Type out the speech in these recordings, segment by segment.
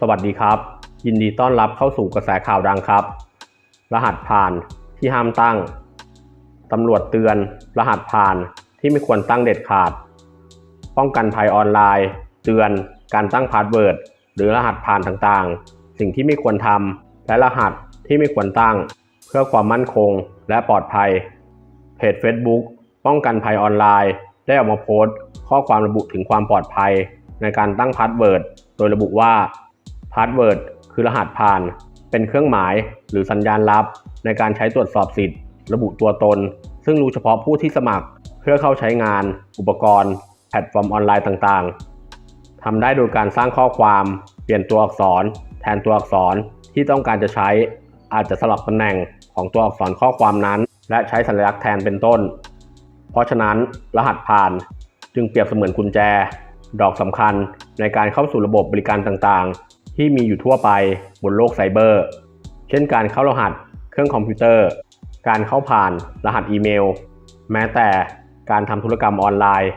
สวัสดีครับ ยินดีต้อนรับเข้าสู่กระแสข่าวดังครับ รหัสผ่านที่ห้ามตั้งตำรวจเตือน รหัสผ่านที่ไม่ควรตั้งเด็ดขาด ป้องกันภัยออนไลน์ เตือน การตั้งพาสเวิร์ดหรือรหัสผ่านต่างๆ สิ่งที่ไม่ควรทำและรหัสที่ไม่ควรตั้ง เพื่อความมั่นคงและปลอดภัย เพจ Facebook ป้องกันภัยออนไลน์ ได้ออกมาโพสต์ ข้อความระบุถึงความปลอดภัย ในการตั้งพาสเวิร์ดโดยระบุว่า พาสเวิร์ดคือรหัสผ่าน เป็นเครื่องหมายหรือสัญญาณลับ ในการใช้ตรวจสอบสิทธิ์ ระบุตัวตน ซึ่งรู้เฉพาะผู้ที่สมัคร เพื่อเข้าใช้งาน อุปกรณ์ แพลตฟอร์มออนไลน์ต่างๆทำได้โดยการสร้างข้อความ เปลี่ยนตัวอักษร แทนตัวอักษรที่ต้องการจะใช้ อาจจะสลับตำแหน่งของตัวอักษรข้อความนั้น และใช้สัญลักษณ์แทนเป็นต้น เพราะฉะนั้นรหัสผ่านจึงเปรียบเสมือนกุญแจ ดอกสำคัญในการเข้าสู่ระบบบริการต่างๆ ที่มีอยู่ทั่วไปบนโลกไซเบอร์ เช่นการเข้ารหัสเครื่องคอมพิวเตอร์ การเข้าผ่านรหัสอีเมล แม้แต่การทำธุรกรรมออนไลน์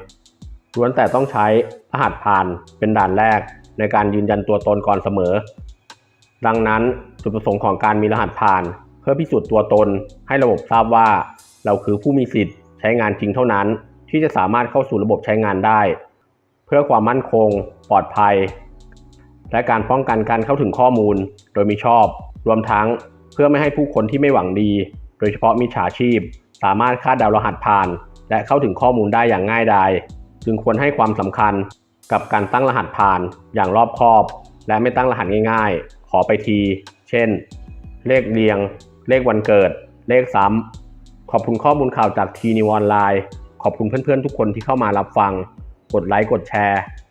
ล้วนแต่ต้องใช้รหัสผ่านเป็นด่านแรกในการยืนยันตัวตนก่อนเสมอ ดังนั้นจุดประสงค์ของการมีรหัสผ่าน เพื่อพิสูจน์ตัวตนให้ระบบทราบว่า เราคือผู้มีสิทธิ์ใช้งานจริงเท่านั้น ที่จะสามารถเข้าสู่ระบบใช้งานได้ เพื่อความมั่นคง ปลอดภัย และการป้องกันการเข้าถึงข้อมูลโดยมิชอบ รวมทั้งเพื่อไม่ให้ผู้คนที่ไม่หวังดี โดยเฉพาะมิจฉาชีพ สามารถคาดเดารหัสผ่าน และเข้าถึงข้อมูลได้อย่างง่ายดายจึงควรให้ความสำคัญกับการตั้งรหัสผ่านอย่างรอบคอบ และไม่ตั้งรหัสง่ายๆ ขอไปที เช่น เลขเรียง เลขวันเกิด เลขซ้ำขอบคุณข้อมูลข่าวจากทีนิวออนไลน์ ขอบคุณเพื่อนๆทุกคนที่เข้ามารับฟัง กดไลค์กดแชร์